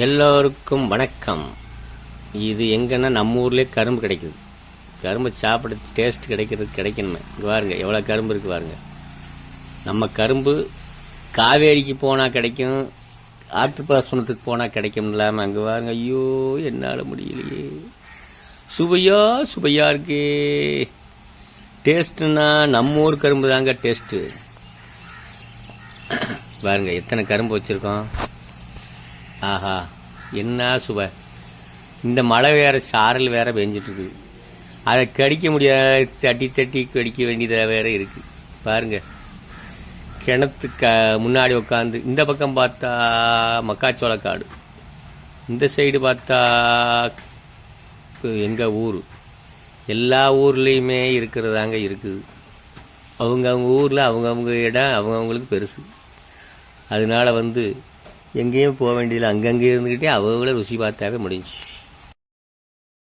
எல்லோருக்கும் வணக்கம். இது எங்கன்னா நம்ம ஊர்லேயே கரும்பு கிடைக்குது. கரும்பு சாப்பிட டேஸ்ட் கிடைக்கிறது கிடைக்கணுமே. இங்கே பாருங்கள் எவ்வளோ கரும்பு இருக்கு பாருங்கள் நம்ம கரும்பு காவேரிக்கு போனால் கிடைக்கும் ஆற்றுப்பாசனத்துக்கு போனால் கிடைக்கும் இல்லாமல் அங்கே பாருங்க ஐயோ என்னால் முடியலையே. சுவையா சுவையா இருக்கே. டேஸ்ட்டுன்னா நம்ம ஊர் கரும்பு தாங்க டேஸ்ட்டு பாருங்க எத்தனை கரும்பு வச்சுருக்கோம். ஆஹா என்ன சுவை? இந்த மழை வேறு சாரல் வேற பெஞ்சிட்ருக்கு அதை கடிக்க முடியாத தட்டி தட்டி கடிக்க வேண்டியதாக வேறு இருக்குது பாருங்கள் கிணத்து க முன்னாடி உட்காந்து இந்த பக்கம் பார்த்தா மக்காச்சோள காடு. இந்த சைடு பார்த்தா எங்கள் ஊர். எல்லா ஊர்லேயுமே இருக்கிறதாங்க இருக்குது. அவங்கவுங்க ஊரில் அவங்கவுங்க இடம் அவங்கவுங்களுக்கு பெருசு. அதனால வந்து எங்கேயும் போக வேண்டியதில்லை. அங்கங்கே இருந்துக்கிட்டே அவங்கள ருசி பார்த்தாவே முடிஞ்சு